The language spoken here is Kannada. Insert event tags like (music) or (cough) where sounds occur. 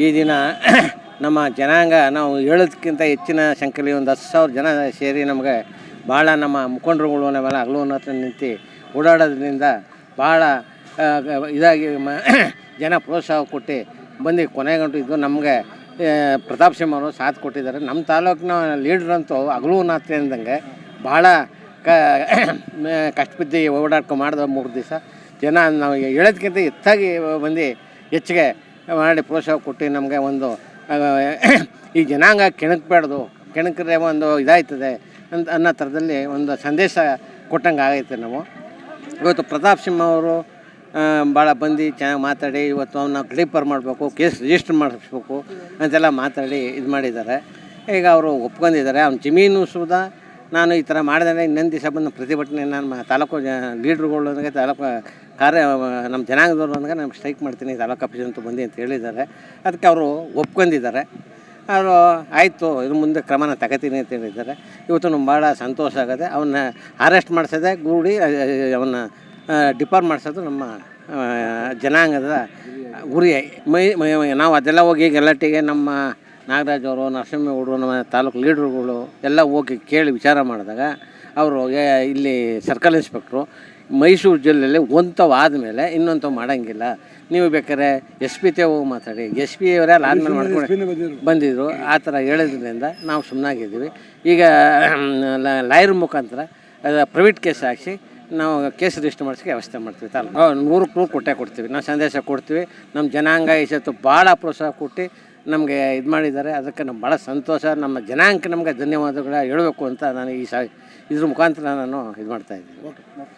ಈ ದಿನ (clears throat) ನಮ್ಮ ಜನಾಂಗ ನಾವು ಹೇಳೋದಕ್ಕಿಂತ ಹೆಚ್ಚಿನ ಸಂಖ್ಯೆಯಲ್ಲಿ ಒಂದು ಹತ್ತು ಸಾವಿರ ಜನ ಸೇರಿ ನಮಗೆ ಭಾಳ ನಮ್ಮ ಮುಖಂಡರುಗಳು ನಾವೆಲ್ಲ ಹಗಲು ಹತ್ರ ನಿಂತು ಓಡಾಡೋದ್ರಿಂದ ಭಾಳ ಇದಾಗಿ ಮ, (clears throat) ಜನ ಪ್ರೋತ್ಸಾಹ ಕೊಟ್ಟು ಬಂದು ಕೊನೆಗಂಟು ಇದು ನಮಗೆ ಪ್ರತಾಪ್ ಸಿಂಹ ಅವರು ಸಾಥ್ ಕೊಟ್ಟಿದ್ದಾರೆ. ನಮ್ಮ ತಾಲೂಕಿನ ಲೀಡ್ರ್ ಅಂತೂ ಹಗಲು ರಾತ್ರಿ ಅಂದಂಗೆ ಭಾಳ ಕ (clears throat) ಕಷ್ಟಬಿದ್ದು ಓಡಾಡ್ಕೊಂಡು ಮಾಡಿದ ಮೂರು ದಿವಸ ಜನ ನಾವು ಹೇಳೋದಕ್ಕಿಂತ ಹೆಚ್ಚಾಗಿ ಬಂದು ಹೆಚ್ಚಿಗೆ ಮಾಡಿ ಪ್ರೋತ್ಸಾಹ ಕೊಟ್ಟು ನಮಗೆ ಒಂದು ಈ ಜನಾಂಗ ಕೆಣಕಬೇಡ್ದು ಕೆಣಕ್ರೆ ಒಂದು ಇದಾಯ್ತದೆ ಅಂತ ಅನ್ನೋ ಥರದಲ್ಲಿ ಒಂದು ಸಂದೇಶ ಕೊಟ್ಟಂಗೆ ಆಗೈತೆ ನಾವು. ಇವತ್ತು ಪ್ರತಾಪ್ ಸಿಂಹ ಅವರು ಭಾಳ ಬಂದು ಚೆನ್ನಾಗಿ ಮಾತಾಡಿ, ಇವತ್ತು ಅವನ್ನ ಕ್ಲಿಪ್ಪರ್ ಮಾಡಬೇಕು, ಕೇಸ್ ರಿಜಿಸ್ಟರ್ ಮಾಡಿಸ್ಬೇಕು ಅಂತೆಲ್ಲ ಮಾತಾಡಿ ಇದು ಮಾಡಿದ್ದಾರೆ. ಈಗ ಅವರು ಒಪ್ಕೊಂಡಿದ್ದಾರೆ. ಅವ್ನ ಜಮೀನು ಸುದ ನಾನು ಈ ಥರ ಮಾಡಿದ್ರೆ ಇನ್ನೊಂದು ದಿವಸ ಬಂದು ಪ್ರತಿಭಟನೆ ನಾನು ತಾಲೂಕು ಜ ಲೀಡ್ರುಗಳೊಂದಿಗೆ ತಾಲೂಕು ಕಾರ್ಯ, ನಮ್ಮ ಜನಾಂಗದವ್ರೊಂದಿಗೆ ನಮ್ಗೆ ಸ್ಟ್ರೈಕ್ ಮಾಡ್ತೀನಿ, ತಾಲೂಕು ಆಫೀಸ್ ಅಂತ ಬಂದು ಅಂತ ಹೇಳಿದ್ದಾರೆ. ಅದಕ್ಕೆ ಅವರು ಒಪ್ಕೊಂಡಿದ್ದಾರೆ. ಅವರು ಆಯಿತು ಇದು ಮುಂದೆ ಕ್ರಮನ ತಗೋತೀನಿ ಅಂತ ಹೇಳಿದ್ದಾರೆ. ಇವತ್ತು ನಮ್ಗೆ ಭಾಳ ಸಂತೋಷ ಆಗುತ್ತೆ ಅವನ್ನ ಅರೆಸ್ಟ್ ಮಾಡಿಸೋದೆ ಗೂಡಿ ಅವನ್ನ ಡಿಪಾರ್ ಮಾಡಿಸೋದು ನಮ್ಮ ಜನಾಂಗದ ಗುರಿ ಮೈ- ನಾವು ಅದೆಲ್ಲ ಹೋಗಿ ಗಲಾಟೆಗೆ ನಮ್ಮ ನಾಗರಾಜ್ ಅವರು ನರಸಿಂಹಗೌಡರು ನಮ್ಮ ತಾಲೂಕು ಲೀಡ್ರುಗಳು ಎಲ್ಲ ಹೋಗಿ ಕೇಳಿ ವಿಚಾರ ಮಾಡಿದಾಗ ಅವರು ಇಲ್ಲಿ ಸರ್ಕಲ್ ಇನ್ಸ್ಪೆಕ್ಟ್ರು ಮೈಸೂರು ಜಿಲ್ಲೆಯಲ್ಲಿ ಒಂಥವು ಆದಮೇಲೆ ಇನ್ನೊಂಥವು ಮಾಡೋಂಗಿಲ್ಲ. ನೀವು ಬೇಕಾದ್ರೆ ಎಸ್ ಪಿ ತೆ ಹೋಗಿ ಮಾತಾಡಿ. ಎಸ್ ಪಿ ಅವರೆಲ್ಲ ಆದಮೇಲೆ ಮಾಡ್ಕೊಂಡು ಬಂದಿದ್ದರು ಆ ಥರ ಹೇಳಿದ್ರಿಂದ ನಾವು ಸುಮ್ಮನಾಗಿದ್ದೀವಿ ಈಗ ಲಾಯರ್ ಮುಖಾಂತರ ಪ್ರೈವೇಟ್ ಕೇಸ್ ಹಾಕಿಸಿ ನಾವು ಕೇಸ್ ರಿಜಿಸ್ಟರ್ ಮಾಡಿಸೋಕ್ಕೆ ವ್ಯವಸ್ಥೆ ಮಾಡ್ತೀವಿ. ತಾಲೂಕು. ನೂರಕ್ಕೆ ನೂರು ಕೊಟ್ಟೆ ಕೊಡ್ತೀವಿ. ನಾವು ಸಂದೇಶ ಕೊಡ್ತೀವಿ. ನಮ್ಮ ಜನಾಂಗ ಈ ಸತ್ತು ಭಾಳ ಪ್ರೋತ್ಸಾಹ ಕೊಟ್ಟು ನಮಗೆ ಇದು ಮಾಡಿದ್ದಾರೆ. ಅದಕ್ಕೆ ನಮ್ಗೆ ಭಾಳ ಸಂತೋಷ. ನಮ್ಮ ಜನಾಂಕ ನಮಗೆ ಧನ್ಯವಾದಗಳು ಹೇಳಬೇಕು ಅಂತ ನಾನು ಈ ಸ, ಇದ್ರ ಮುಖಾಂತರ ನಾನು ಇದು ಮಾಡ್ತಾಯಿದ್ದೀನಿ